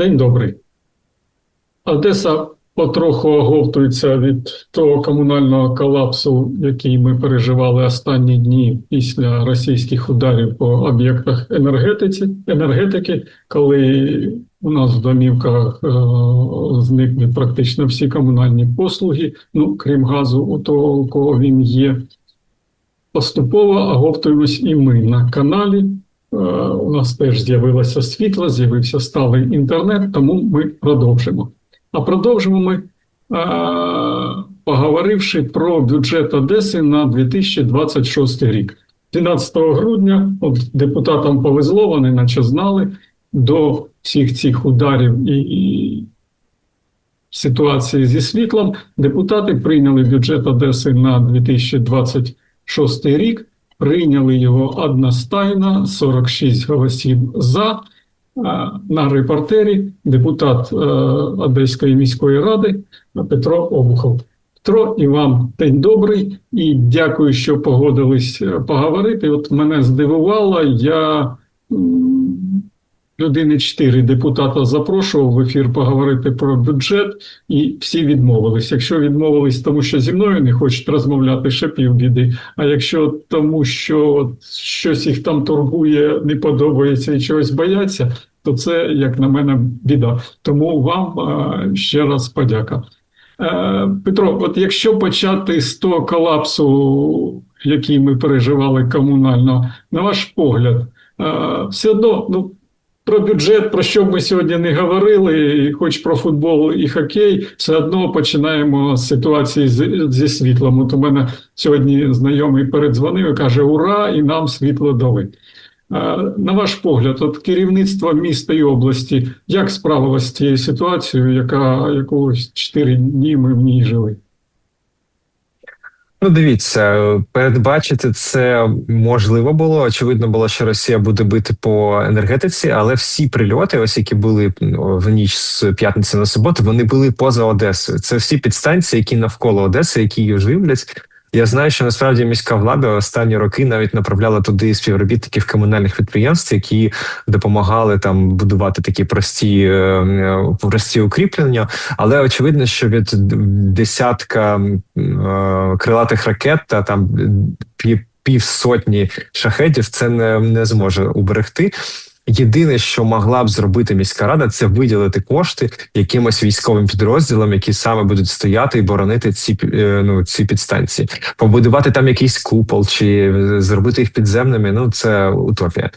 День добрий. Одеса потроху оговтується від того комунального колапсу, який ми переживали останні дні після російських ударів по об'єктах енергетики, коли у нас в домівках е, зникли практично всі комунальні послуги, ну крім газу, у того, у кого він є. Поступово оговтуємось і ми на каналі. Е, У нас теж з'явилося світло, з'явився сталий інтернет, тому ми продовжимо. А продовжимо ми, е, поговоривши про бюджет Одеси на 2026 рік. 12 грудня от депутатам повезло, вони наче знали до всіх цих ударів і, і ситуації зі світлом. Депутати прийняли бюджет Одеси на 2026 рік. Прийняли його одностайно, 46 голосів за. На репортері депутат е, Одеської міської ради Петро Обухов. Петро, і вам день добрий, і дякую, що погодились е, поговорити. От мене здивувало, я людини чотири депутата запрошував в ефір поговорити про бюджет, і всі відмовились. Якщо відмовились, тому що зі мною не хочуть розмовляти, ще півбіди. А якщо тому, що щось їх там турбує, не подобається і чогось бояться, то це, як на мене, біда. Тому вам ще раз подяка. Е, Петро, от якщо почати з того колапсу, який ми переживали комунально, на ваш погляд, е, все одно, ну. Про бюджет, про що б ми сьогодні не говорили, і хоч про футбол і хокей, все одно починаємо з ситуації з- зі світлом. От у мене сьогодні знайомий передзвонив і каже: Ура! І нам світло дали. На ваш погляд, от керівництво міста і області як справилось з цією ситуацією, яка якогось 4 дні ми в ній жили? Ну, дивіться, передбачити це можливо було. Очевидно було, що Росія буде бити по енергетиці, але всі прильоти, ось які були в ніч з п'ятниці на суботу, вони були поза Одесою. Це всі підстанції, які навколо Одеси, які її живлять. Я знаю, що насправді міська влада останні роки навіть направляла туди співробітників комунальних підприємств, які допомагали там будувати такі прості, е, прості укріплення. Але очевидно, що від десятка е, крилатих ракет та там пів, півсотні шахетів це не, не зможе уберегти. Єдине, що могла б зробити міська рада, це виділити кошти якимось військовим підрозділам, які саме будуть стояти і боронити ці е, ну ці підстанції, побудувати там якийсь купол чи зробити їх підземними. Ну це утопія.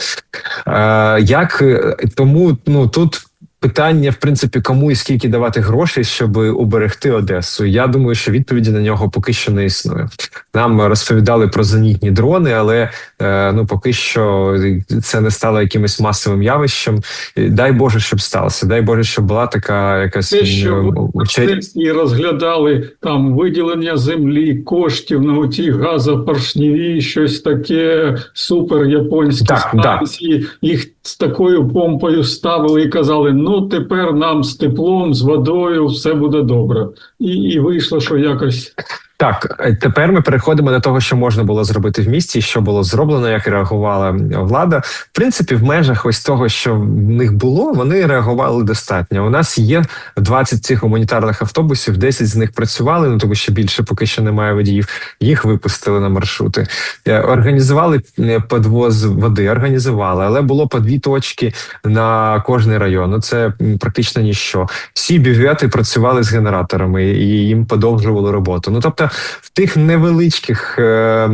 Е, як е, тому, ну тут. Питання, в принципі, кому і скільки давати грошей, щоб уберегти Одесу. Я думаю, що відповіді на нього поки що не існує. Нам розповідали про зенітні дрони, але е, ну поки що це не стало якимось масовим явищем. Дай Боже, щоб сталося. Дай Боже, щоб була така якась Те, що Міністерстві розглядали там виділення землі, коштів на оті газопоршневі, щось таке супер японські Так, станції. Їх з такою помпою ставили і казали: ну тепер нам з теплом, з водою все буде добре. І, і вийшло, що якось Так, тепер ми переходимо до того, що можна було зробити в місті, що було зроблено, як реагувала влада. В принципі, в межах ось того, що в них було, вони реагували достатньо. У нас є 20 цих гуманітарних автобусів, 10 з них працювали, ну тому що більше поки що немає водіїв. Їх випустили на маршрути. Е, Організували е, подвоз води, організували, але було по дві точки на кожний район. Ну це практично ніщо. Всі бювети працювали з генераторами і їм подовжували роботу. Ну тобто, в тих невеличких е,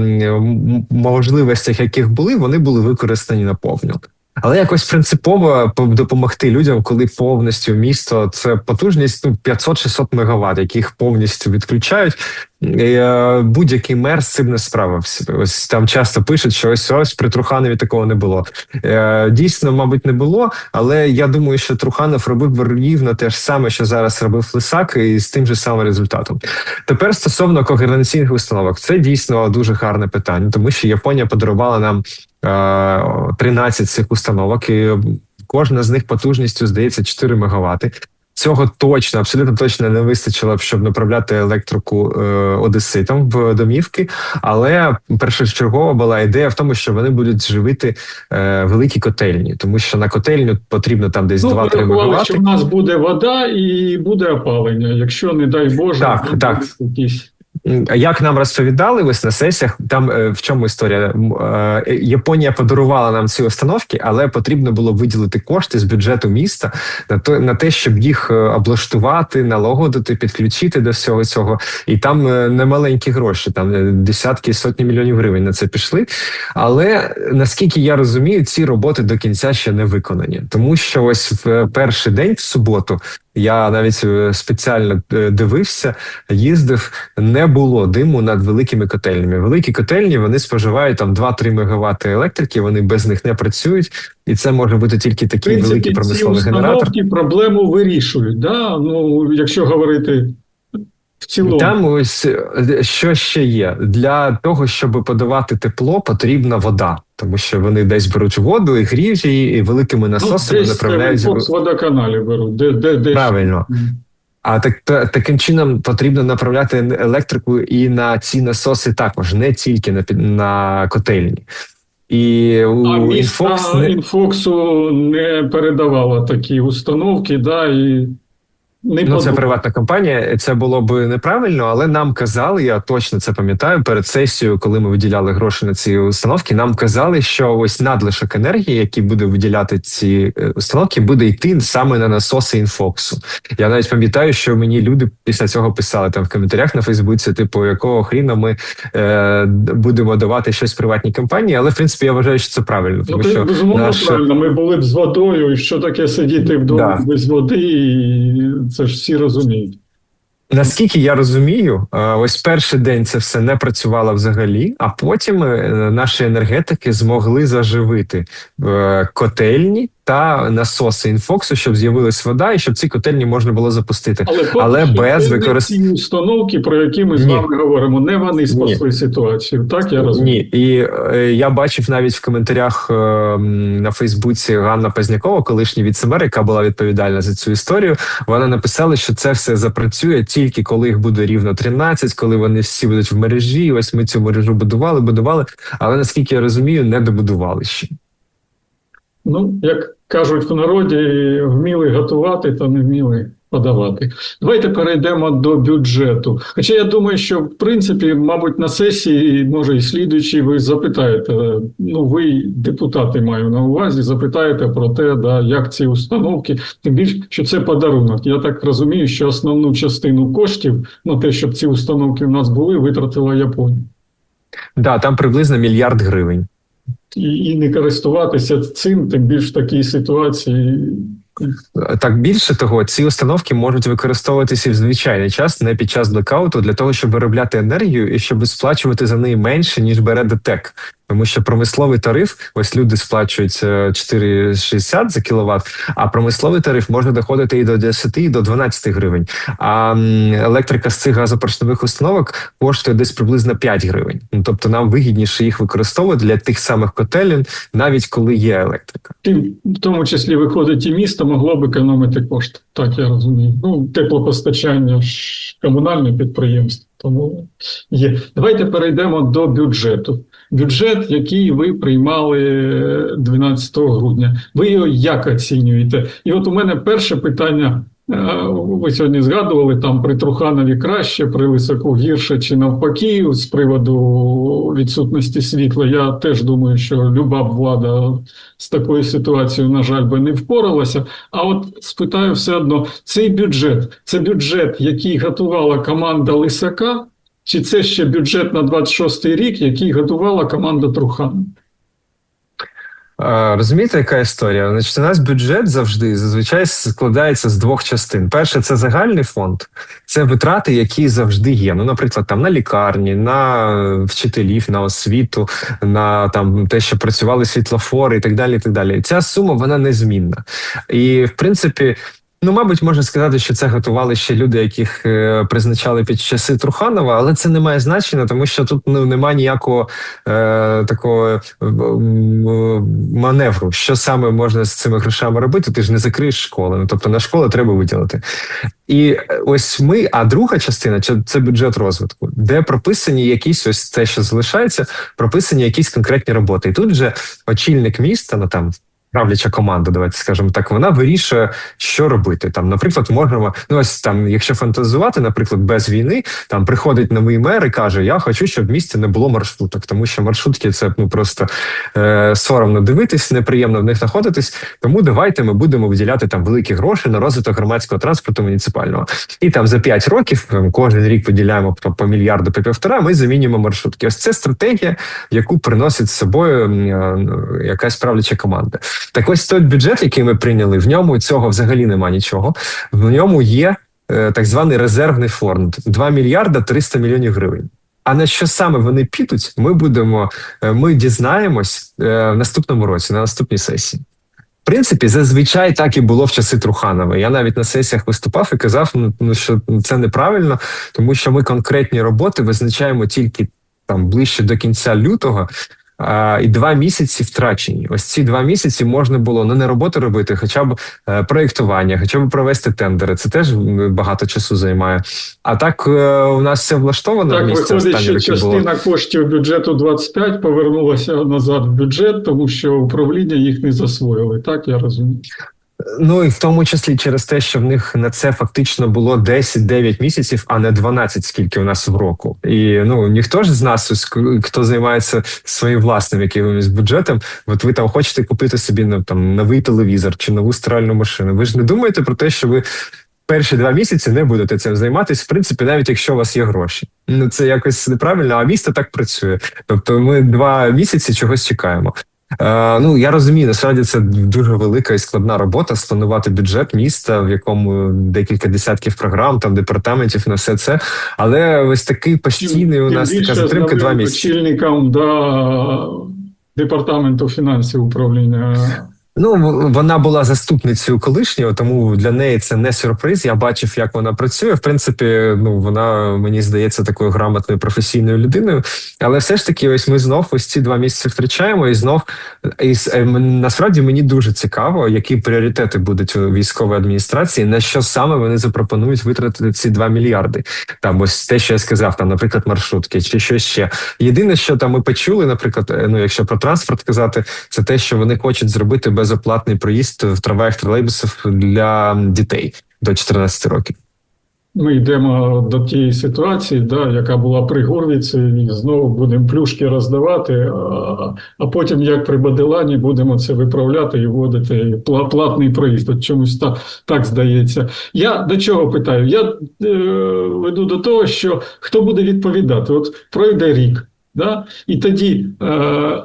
можливостях, яких були, вони були використані наповну. Але якось принципово допомогти людям, коли повністю місто це потужність ну 500-600 мегаватт, яких повністю відключають. Е, Будь-який мер з цим не справився. Ось там часто пишуть, що ось ось при Труханові такого не було. Е, Дійсно, мабуть, не було. Але я думаю, що Труханов робив рівно те ж саме, що зараз робив Лисак, і з тим же самим результатом. Тепер стосовно координаційних установок, це дійсно дуже гарне питання, тому що Японія подарувала нам 13 цих установок, і кожна з них потужністю здається 4 мегаватти. Цього точно, абсолютно точно не вистачило б, щоб направляти електрику е, одеситам в домівки. Але першочергова була ідея в тому, що вони будуть живити е, великі котельні, тому що на котельню потрібно там десь Ну, 2-3 порахували, мегаватти. що в нас буде вода і буде опалення, якщо, не дай Боже, Так, так. якісь. Як нам розповідали ось на сесіях, там е, в чому історія? Е, Японія подарувала нам ці установки, але потрібно було виділити кошти з бюджету міста на то на те, щоб їх е, облаштувати, налагодити, підключити до всього цього. І там е, немаленькі гроші, там десятки сотні мільйонів гривень на це пішли. Але наскільки я розумію, ці роботи до кінця ще не виконані, тому що ось в перший день в суботу. Я навіть е, спеціально е, дивився, їздив, не було диму над великими котельнями. Великі котельні вони споживають там 2-3 МВт електрики, вони без них не працюють, і це може бути тільки такий великий промисловий генератор. проблему вирішують. Да? Ну, якщо говорити в цілому. Там ось е, що ще є для того, щоб подавати тепло, потрібна вода, тому що вони десь беруть воду і гріють її, і великими ну, насосами десь направляють в водоканалі беруть. Де, де, де правильно. А так та, таким чином потрібно направляти електрику і на ці насоси також, не тільки на на котельні. І А у міста Інфокс не Інфоксу не передавала такі установки, да, і не ну це приватна компанія. Це було б неправильно, але нам казали, я точно це пам'ятаю. Перед сесією, коли ми виділяли гроші на ці установки, нам казали, що ось надлишок енергії, який буде виділяти ці е, установки, буде йти саме на насоси інфоксу. Я навіть пам'ятаю, що мені люди після цього писали там в коментарях на Фейсбуці, типу, якого хріна ми е, будемо давати щось приватній компанії. Але в принципі я вважаю, що це правильно, Ну, тому ти, що безумовно, наш- правильно. Ми були б з водою, і що таке сидіти вдома Да. без води, і це ж всі розуміють. Наскільки я розумію, е, ось перший день це все не працювало взагалі, а потім е, наші енергетики змогли заживити е, котельні та насоси інфоксу, щоб з'явилась вода, і щоб ці котельні можна було запустити. Але, Але без це не використ- ці установки, про які ми з Ні. вами говоримо, не вони спасли ситуацію. Так я розумію. Ні, і е, я бачив навіть в коментарях е, на Фейсбуці Ганна Пазнякова, колишній віцемер, яка була відповідальна за цю історію. Вона написала, що це все запрацює тільки коли їх буде рівно 13, коли вони всі будуть в мережі. Ось ми цю мережу будували, будували. Але наскільки я розумію, не добудували ще. Ну, як кажуть в народі, вміли готувати, та не вміли подавати. Давайте перейдемо до бюджету. Хоча я думаю, що в принципі, мабуть, на сесії, може, і слідуючі, ви запитаєте, ну ви, депутати, маю на увазі, запитаєте про те, да, як ці установки, тим більше, що це подарунок. Я так розумію, що основну частину коштів на те, щоб ці установки в нас були, витратила Японія. Да, там приблизно мільярд гривень. І, не користуватися цим, тим більш в такій ситуації. Так більше того, ці установки можуть використовуватися в звичайний час, не під час блекауту, для того, щоб виробляти енергію і щоб сплачувати за неї менше ніж бере ДТЕК. Тому що промисловий тариф, ось люди сплачують е, 4,60 за кіловат, а промисловий тариф може доходити і до 10, і до 12 гривень. А електрика з цих газопоршневих установок коштує десь приблизно 5 гривень. Ну тобто нам вигідніше їх використовувати для тих самих котелень, навіть коли є електрика. Тим, в тому числі виходить і місто могло б економити кошти. Так я розумію. Ну, теплопостачання комунальне підприємство. Тому є. Давайте перейдемо до бюджету. Бюджет, який ви приймали 12 грудня. Ви його як оцінюєте? І от у мене перше питання. Е, Ви сьогодні згадували там при Труханові краще, при Лисаку гірше чи навпаки, з приводу відсутності світла. Я теж думаю, що люба б влада з такою ситуацією, на жаль, би не впоралася. А от спитаю все одно: цей бюджет це бюджет, який готувала команда Лисака, чи це ще бюджет на 26-й рік, який готувала команда Труханова? Е, Розумієте, яка історія? Значить, у нас бюджет завжди зазвичай складається з двох частин. Перше, це загальний фонд, це витрати, які завжди є. Ну, наприклад, там на лікарні, на вчителів, на освіту, на там те, що працювали світлофори і так далі. І так далі. Ця сума вона незмінна. І в принципі. Ну, мабуть, можна сказати, що це готували ще люди, яких е, призначали під часи Труханова, але це не має значення, тому що тут ну немає ніякого е, такого е, маневру, що саме можна з цими грошами робити. Ти ж не закриєш школи. Ну тобто на школи треба виділити. І е, ось ми, а друга частина це- бюджет розвитку, де прописані якісь ось це, що залишається, прописані якісь конкретні роботи. І тут же очільник міста, ну там. Правляча команда, давайте скажемо так, вона вирішує, що робити. Там, наприклад, можемо, ну ось там, якщо фантазувати, наприклад, без війни, там приходить новий мер і каже: Я хочу, щоб в місті не було маршруток, тому що маршрутки це ну просто е, соромно дивитись, неприємно в них знаходитись. Тому давайте ми будемо виділяти там великі гроші на розвиток громадського транспорту муніципального. І там за 5 років там, кожен рік виділяємо по, по мільярду, по півтора. Ми замінюємо маршрутки. Ось це стратегія, яку приносить з собою е, ну, якась правляча команда. Так ось той бюджет, який ми прийняли, в ньому цього взагалі нема нічого. В ньому є е, так званий резервний фонд 2 мільярда 300 мільйонів гривень. А на що саме вони підуть, ми будемо, е, ми дізнаємось е, в наступному році, на наступній сесії. В принципі, зазвичай так і було в часи Труханова. Я навіть на сесіях виступав і казав, ну, ну що це неправильно, тому що ми конкретні роботи визначаємо тільки там ближче до кінця лютого. А, і два місяці втрачені. Ось ці два місяці можна було ну, не роботу робити, хоча б е, проєктування, хоча б провести тендери. Це теж багато часу займає. А так е, у нас все влаштовано Так, місце виходить, що частина було. коштів бюджету 25 повернулася назад в бюджет, тому що управління їх не засвоїли. Так я розумію. Ну і в тому числі через те, що в них на це фактично було 10-9 місяців, а не 12, скільки у нас в року. І ну ніхто ж з нас, хто займається своїм власним якимось бюджетом, от ви там хочете купити собі ну, там новий телевізор чи нову стиральну машину. Ви ж не думаєте про те, що ви. Перші два місяці не будете цим займатися, в принципі, навіть якщо у вас є гроші. Ну це якось неправильно, а місто так працює. Тобто, ми два місяці чогось чекаємо. Е, ну я розумію, насправді це дуже велика і складна робота спланувати бюджет міста, в якому декілька десятків програм, там департаментів на все це. Але ось такий постійний у нас така затримка два місяці. очільникам да, департаменту фінансів управління. Ну вона була заступницею колишнього, тому для неї це не сюрприз. Я бачив, як вона працює. В принципі, ну вона мені здається такою грамотною професійною людиною. Але все ж таки, ось ми знов ось ці два місяці втрачаємо, і знов і е, насправді мені дуже цікаво, які пріоритети будуть у військової адміністрації, на що саме вони запропонують витратити ці 2 мільярди. Там ось те, що я сказав, там, наприклад, маршрутки чи щось ще. Єдине, що там ми почули, наприклад, е, ну якщо про транспорт казати, це те, що вони хочуть зробити безоплатний проїзд в трамваях тролейбусів для дітей до 14 років. Ми йдемо до тієї ситуації, да, яка була при Горвіці, і знову будемо плюшки роздавати, а, а потім, як при Баделані, будемо це виправляти і вводити платний проїзд. От чомусь так, так здається. Я до чого питаю? Я е, веду до того, що хто буде відповідати? От пройде рік. Да? І тоді е,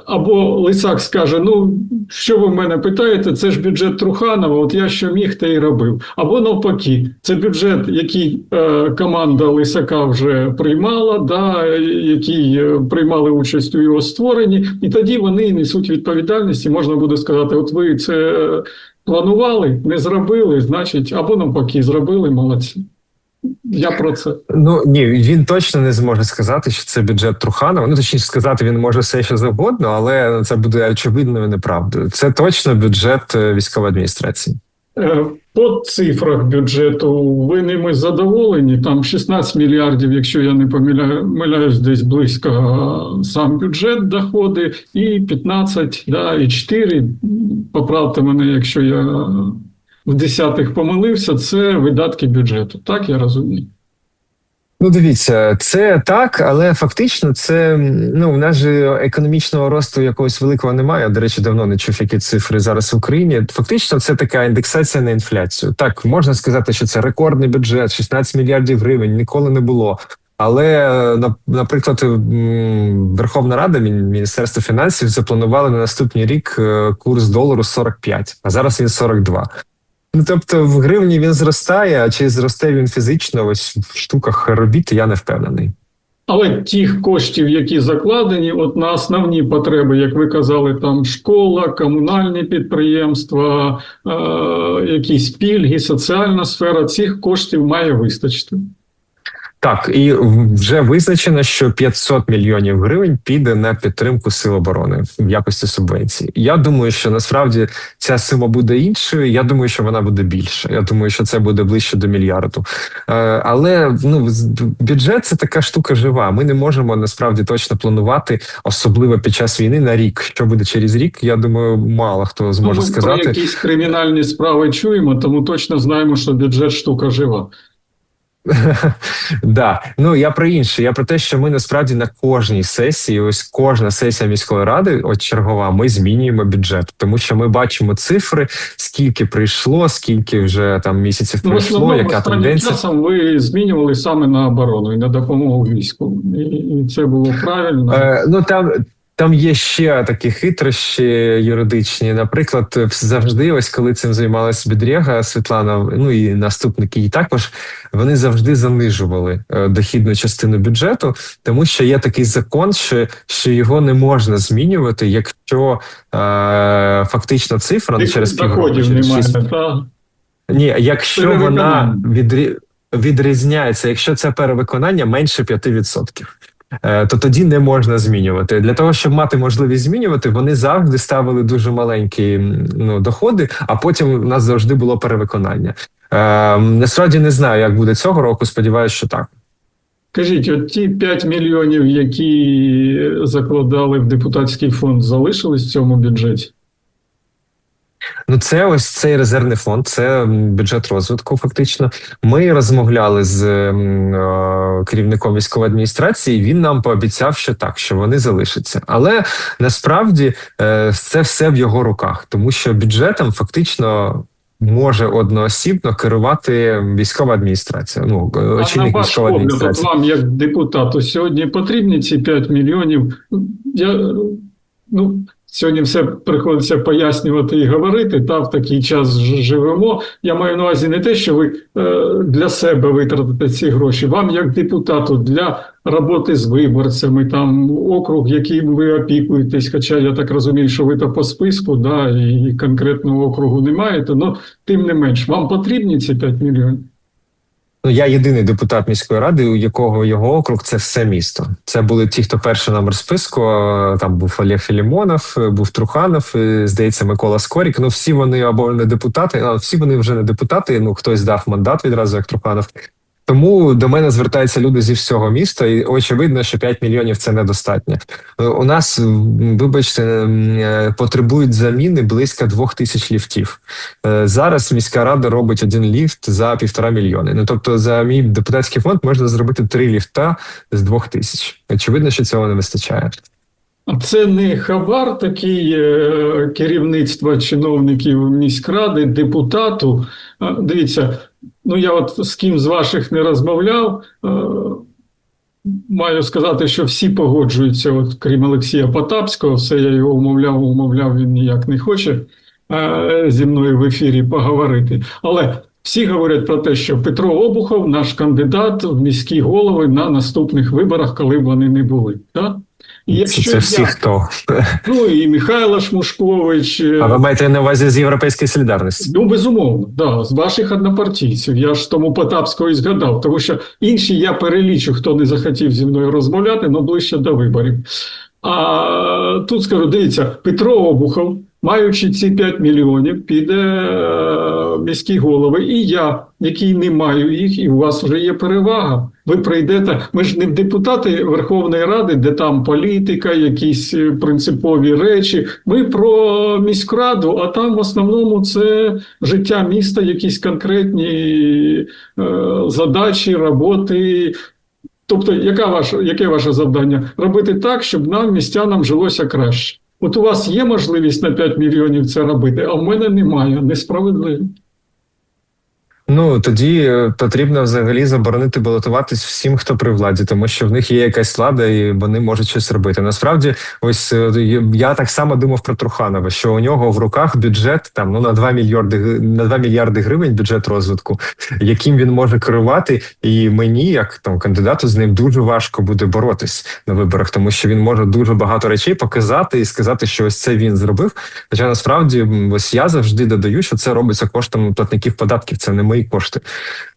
або Лисак скаже: Ну, що ви в мене питаєте? Це ж бюджет Труханова, от я що міг, те й робив. Або навпаки, це бюджет, який е, команда Лисака вже приймала, да, який е, приймали участь у його створенні, і тоді вони несуть відповідальність, і можна буде сказати: от ви це планували, не зробили, значить, або навпаки, зробили, молодці. Я про це. Ну ні, він точно не зможе сказати, що це бюджет Труханова. Ну точніше сказати, він може все що завгодно, але це буде очевидною неправдою. Це точно бюджет е, військової адміністрації. Е, По цифрах бюджету ви ними задоволені? Там 16 мільярдів, якщо я не помиляю, помиляюсь, десь близько сам бюджет доходи, і 15, да, і 4, поправте мене, якщо я в десятих помилився, це видатки бюджету. Так я розумію. Ну, дивіться, це так, але фактично це ну в нас же економічного росту якогось великого немає. До речі, давно не чув, які цифри зараз в Україні. Фактично, це така індексація на інфляцію. Так можна сказати, що це рекордний бюджет, 16 мільярдів гривень, ніколи не було. Але наприклад, Верховна Рада, Мін- Міністерство фінансів запланували на наступний рік е, курс долару 45, а зараз він 42. Ну тобто в гривні він зростає, а чи зросте він фізично, ось в штуках робіт, я не впевнений. Але тих коштів, які закладені, от на основні потреби, як ви казали, там школа, комунальні підприємства, е, якісь пільги, соціальна сфера, цих коштів має вистачити. Так, і вже визначено, що 500 мільйонів гривень піде на підтримку сил оборони в якості субвенції. Я думаю, що насправді ця сума буде іншою. Я думаю, що вона буде більша. Я думаю, що це буде ближче до мільярду. Е, але ну бюджет це така штука жива. Ми не можемо насправді точно планувати, особливо під час війни на рік. Що буде через рік? Я думаю, мало хто зможе Ну, ми сказати. Про якісь кримінальні справи чуємо, тому точно знаємо, що бюджет штука жива. Да, ну я про інше. Я про те, що ми насправді на кожній сесії, ось кожна сесія міської ради, от чергова, ми змінюємо бюджет, тому що ми бачимо цифри, скільки прийшло, скільки вже там місяців Ну, пройшло, основному яка тенденція. часом ви змінювали саме на оборону і на допомогу війську. І, і це було правильно. Е, ну там. Там є ще такі хитрощі юридичні. Наприклад, завжди, ось коли цим займалась Бідрєга Світлана, ну і наступники, її також вони завжди занижували е, дохідну частину бюджету, тому що є такий закон, що, що його не можна змінювати, якщо е, фактично цифра ну, через півроку, через немає. шість Та? ні, якщо Перевиконання. вона відрі... відрізняється, якщо це перевиконання менше 5%. Е, То тоді не можна змінювати. Для того, щоб мати можливість змінювати, вони завжди ставили дуже маленькі ну, доходи, а потім у нас завжди було перевиконання. Е, насправді не знаю, як буде цього року. Сподіваюся, що так. Кажіть, от ті 5 мільйонів, які закладали в депутатський фонд, залишились в цьому бюджеті? Ну, це ось цей резервний фонд, це бюджет розвитку. Фактично, ми розмовляли з е, керівником військової адміністрації. Він нам пообіцяв, що так, що вони залишаться. Але насправді е, це все в його руках, тому що бюджетом фактично. Може одноосібно керувати військова адміністрація. Ну очільник військової адміністрації. вам, як депутату, сьогодні потрібні ці 5 мільйонів? Я, ну, сьогодні все приходиться пояснювати і говорити, та в такий час живемо. Я маю на увазі не те, що ви е, для себе витратите ці гроші. Вам, як депутату, для роботи з виборцями, там округ, яким ви опікуєтесь, хоча я так розумію, що ви то по списку, да, і конкретного округу не маєте, але тим не менш, вам потрібні ці 5 мільйонів? Ну, я єдиний депутат міської ради, у якого його округ це все місто. Це були ті, хто перший номер списку. Там був Олег Філімонов, був Труханов, е, здається, Микола Скорік. Ну всі вони або не депутати, а всі вони вже не депутати. Ну хтось дав мандат відразу, як Труханов. Тому до мене звертаються люди зі всього міста, і очевидно, що 5 мільйонів це недостатньо. Е, У нас, вибачте, е, потребують заміни близько двох тисяч ліфтів. Е, Зараз міська рада робить один ліфт за півтора мільйони. Ну тобто, за мій депутатський фонд можна зробити три ліфта з двох тисяч. Очевидно, що цього не вистачає. Це не хабар такий е, керівництва чиновників міськради, депутату. Дивіться, ну я от з ким з ваших не розмовляв. е, Маю сказати, що всі погоджуються, от крім Олексія Потапського, все я його умовляв, умовляв, він ніяк не хоче е, зі мною в ефірі поговорити. Але всі говорять про те, що Петро Обухов наш кандидат в міські голови на наступних виборах, коли б вони не були. Так? І Це, це всі я- хто. Ну і Михайло Шмушкович. е, А ви маєте на увазі з європейської солідарності? Ну, безумовно, да, з ваших однопартійців. Я ж тому Потапського і згадав, тому що інші я перелічу, хто не захотів зі мною розмовляти, але ближче до виборів. А тут скажу: дивіться, Петро Обухов, маючи ці 5 мільйонів, піде е, міські голови, і я, який не маю їх, і у вас вже є перевага. Ви прийдете. Ми ж не депутати Верховної Ради, де там політика, якісь е, принципові речі. Ми про міськраду, а там в основному це життя міста, якісь конкретні е, задачі, роботи. Тобто, яка ваша, яке ваше завдання? Робити так, щоб нам, містянам, жилося краще. От у вас є можливість на 5 мільйонів це робити, а в мене немає. Несправедливо. Ну тоді е, потрібно взагалі заборонити балотуватись всім, хто при владі, тому що в них є якась влада, і вони можуть щось робити. Насправді, ось е, я так само думав про Труханова, що у нього в руках бюджет там ну на 2 мільярди на 2 мільярди гривень бюджет розвитку, яким він може керувати. І мені, як там кандидату, з ним дуже важко буде боротись на виборах, тому що він може дуже багато речей показати і сказати, що ось це він зробив. Хоча насправді ось я завжди додаю, що це робиться коштом платників податків, це не мої кошти.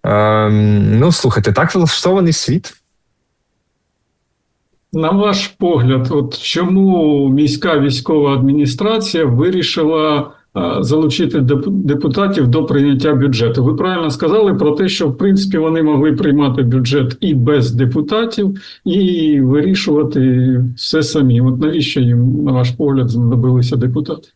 Ем, ну слухайте, так влаштований світ. На ваш погляд, от чому міська військова адміністрація вирішила е, залучити депутатів до прийняття бюджету? Ви правильно сказали про те, що в принципі вони могли приймати бюджет і без депутатів, і вирішувати все самі. От навіщо їм, на ваш погляд, знадобилися депутати?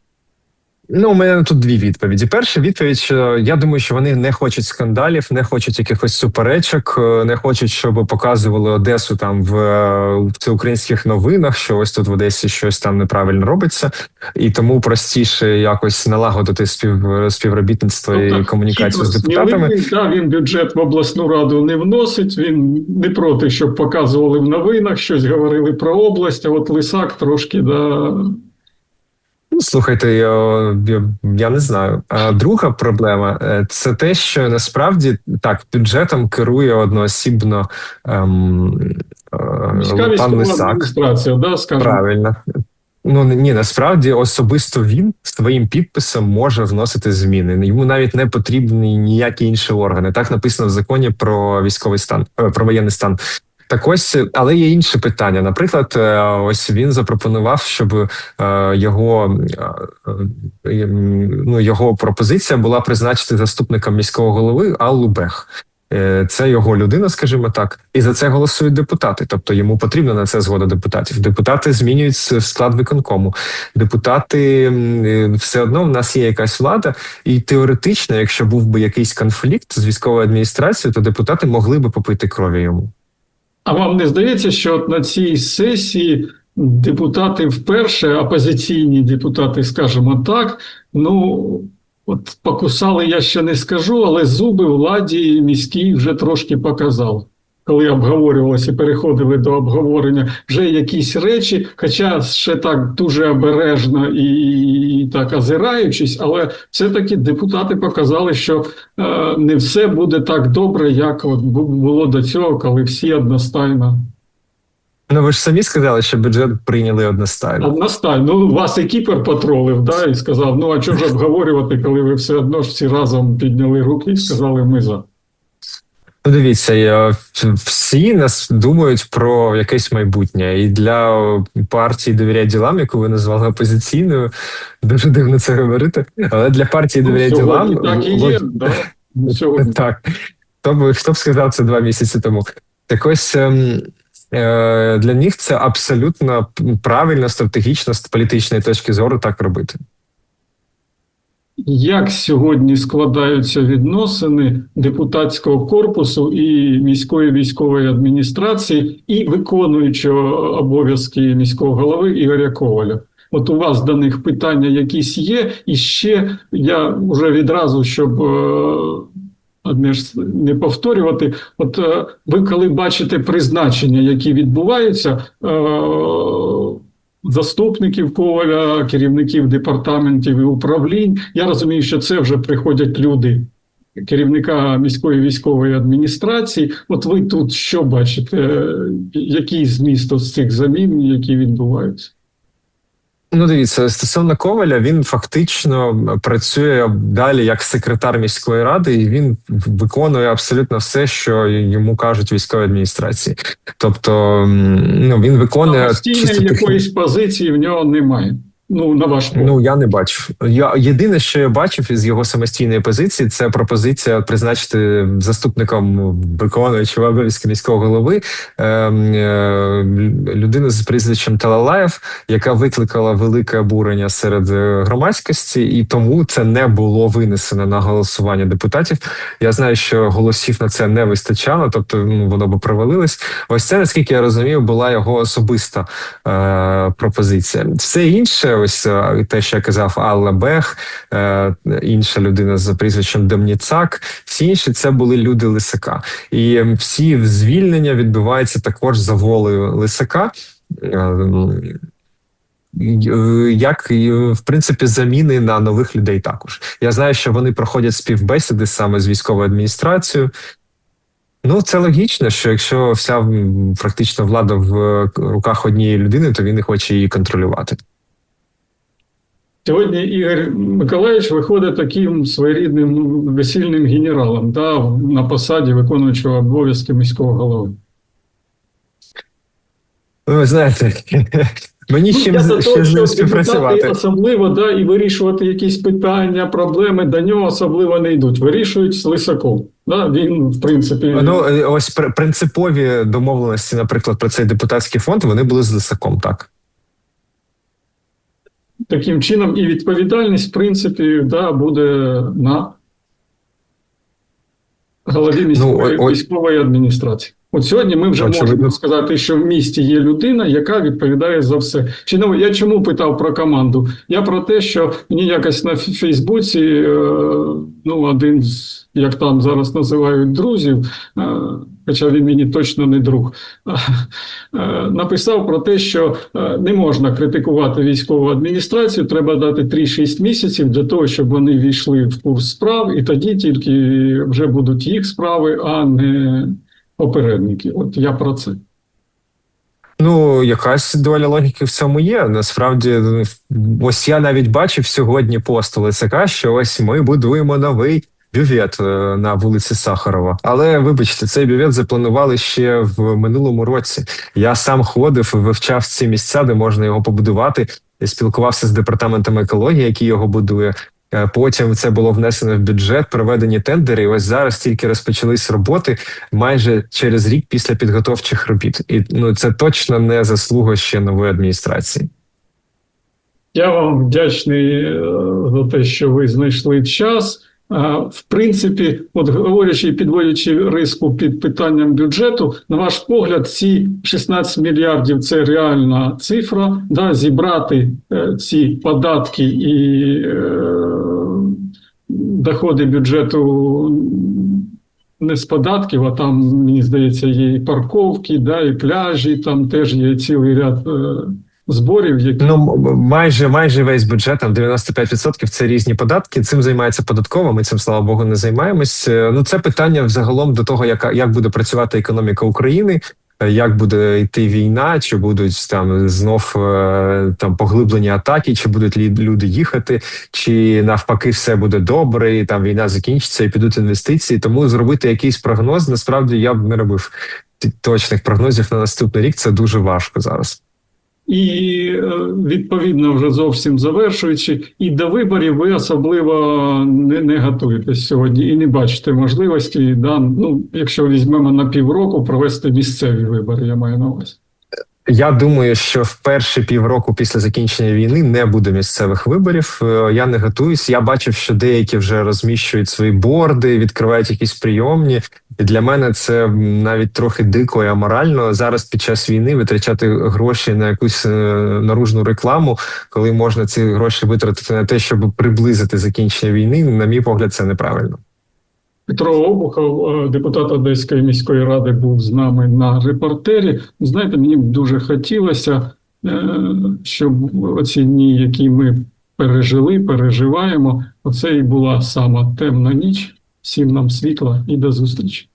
Ну, у мене тут дві відповіді. Перша відповідь, що я думаю, що вони не хочуть скандалів, не хочуть якихось суперечок, е, не хочуть, щоб показували Одесу там в, е, в всеукраїнських новинах, що ось тут в Одесі щось там неправильно робиться, і тому простіше якось налагодити спів, співробітництво і Ну, так, комунікацію з депутатами. сміливий, Да, він бюджет в обласну раду не вносить. Він не проти, щоб показували в новинах, щось говорили про область. А от Лисак трошки да. Слухайте, я, я, я не знаю. А друга проблема е, це те, що насправді так бюджетом керує одноосібно ем, е, пан Лисак. да, скажімо. Правильно. Ну ні, насправді особисто він своїм підписом може вносити зміни. Йому навіть не потрібні ніякі інші органи. Так написано в законі про військовий стан, е, про воєнний стан. Так ось, але є інше питання. Наприклад, е, ось він запропонував, щоб е, його е, ну, його пропозиція була призначити заступником міського голови Аллу Бех. Це його людина, скажімо так, і за це голосують депутати. Тобто йому потрібна на це згода депутатів. Депутати змінюють склад виконкому. Депутати все одно в нас є якась влада, і теоретично, якщо був би якийсь конфлікт з військовою адміністрацією, то депутати могли би попити крові йому. А вам не здається, що от на цій сесії депутати вперше, опозиційні депутати, скажімо так, ну от покусали, я ще не скажу, але зуби владі міській вже трошки показали. Коли обговорювалося, переходили до обговорення вже якісь речі, хоча ще так дуже обережно і, і так озираючись, але все-таки депутати показали, що е, не все буде так добре, як от було до цього, коли всі одностайно. Ну ви ж самі сказали, що бюджет прийняли одностайно. Одностайно. Ну, вас і Кіпер потролив, да, і сказав: ну а чого ж обговорювати, коли ви все одно ж всі разом підняли руки і сказали ми за. Ну, дивіться, я, всі нас думають про якесь майбутнє, і для партії довіряє ділам, яку ви назвали опозиційною, дуже дивно це говорити. Але для партії довіряє Ну, ділам так і є. Да. Ну, Сьогодні. так. Хто б хто б сказав це два місяці тому? Так ось ем, е, для них це абсолютно правильно, стратегічно з політичної точки зору так робити. Як сьогодні складаються відносини депутатського корпусу і міської військової адміністрації, і виконуючого обов'язки міського голови Ігоря Коваля? От у вас до них питання якісь є, і ще я вже відразу, щоб е, не повторювати. От е, ви коли бачите призначення, які відбуваються. Заступників Коваля, керівників департаментів і управлінь. Я розумію, що це вже приходять люди керівника міської військової адміністрації. От ви тут що бачите? Е, Який зміст з цих замін, які відбуваються? Ну, дивіться, стосовно Коваля, він фактично працює далі як секретар міської ради, і він виконує абсолютно все, що йому кажуть військові адміністрації. Тобто, ну він виконує постійної чисто якоїсь позиції в нього немає. Ну, на ваш погляд. Ну я не бачив. Я єдине, що я бачив із його самостійної позиції, це пропозиція призначити заступником виконуючого обов'язки міського голови е, е, людину з прізвищем Талалаєв, яка викликала велике обурення серед е, громадськості, і тому це не було винесено на голосування депутатів. Я знаю, що голосів на це не вистачало, тобто ну, воно би провалилось. Ось це, наскільки я розумію, була його особиста е, пропозиція. Все інше, Ось е, те, що я казав, Алла Бех, е, інша людина за прізвищем Демніцак. Всі інші це були люди Лисака. І ем, всі звільнення відбуваються також за волею Лисака. Е, як в принципі заміни на нових людей також. Я знаю, що вони проходять співбесіди саме з військовою адміністрацією. Ну, це логічно, що якщо вся практично влада в руках однієї людини, то він не хоче її контролювати. Сьогодні Ігор Миколаївич виходить таким своєрідним ну, весільним генералом да, на посаді виконуючого обов'язки міського голови. Ну, ви знаєте, мені чим ще те, з ним співпрацювати. особливо да, і вирішувати якісь питання, проблеми до нього особливо не йдуть. Вирішують з Лисаком. Да, він, в принципі, Ну, е, ось принципові домовленості, наприклад, про цей депутатський фонд, вони були з Лисаком, так. Таким чином і відповідальність, в принципі, да, буде на голові міської Ну, о- о- військової адміністрації. От сьогодні ми вже Очевидно. можемо сказати, що в місті є людина, яка відповідає за все. Чи не я чому питав про команду? Я про те, що мені якось на Фейсбуці е, ну, один з, як там зараз називають друзів, е, хоча він мені точно не друг, е, написав про те, що не можна критикувати військову адміністрацію, треба дати 3-6 місяців для того, щоб вони війшли в курс справ, і тоді тільки вже будуть їх справи, а не попередники. От я про це. Ну, якась доля логіки в цьому є. Насправді, ось я навіть бачив сьогодні пост Лисака, що ось ми будуємо новий бювет е, на вулиці Сахарова. Але вибачте, цей бювет запланували ще в минулому році. Я сам ходив вивчав ці місця, де можна його побудувати. Я спілкувався з департаментом екології, який його будує. Е, Потім це було внесено в бюджет, проведені тендери. І ось зараз тільки розпочались роботи майже через рік після підготовчих робіт. І ну це точно не заслуга ще нової адміністрації. Я вам вдячний е, за те, що ви знайшли час. В принципі, от говорячи і підводячи риску під питанням бюджету, на ваш погляд, ці 16 мільярдів це реальна цифра. Да, зібрати е, ці податки і е, доходи бюджету не з податків, а там, мені здається, є і парковки, да, і пляжі, там теж є цілий ряд е, зборів, які Ну майже майже весь бюджет, там 95% це різні податки. Цим займається податкова. Ми цим слава Богу не займаємось. Е, Ну це питання взагалом до того, яка як буде працювати економіка України. е, Як буде йти війна, чи будуть там знов е, там поглиблені атаки, чи будуть люди їхати, чи навпаки все буде добре, і там війна закінчиться і підуть інвестиції. Тому зробити якийсь прогноз насправді я б не робив точних прогнозів на наступний рік. Це дуже важко зараз. І е, відповідно, вже зовсім завершуючи, і до виборів ви особливо не, не готуєтесь сьогодні і не бачите можливості, да, ну, якщо візьмемо на півроку, провести місцеві вибори, я маю на увазі. Я думаю, що в перші півроку після закінчення війни не буде місцевих виборів. Е, Я не готуюсь. Я бачив, що деякі вже розміщують свої борди, відкривають якісь прийомні. І для мене це навіть трохи дико і аморально зараз під час війни витрачати гроші на якусь е, наружну рекламу, коли можна ці гроші витратити на те, щоб приблизити закінчення війни. На мій погляд, це неправильно. Петро Обухов, е, депутат Одеської міської ради, був з нами на репортері. Знаєте, мені б дуже хотілося, е, щоб оці дні, які ми пережили, переживаємо, оце і була сама темна ніч. Всім нам світла і до зустрічі.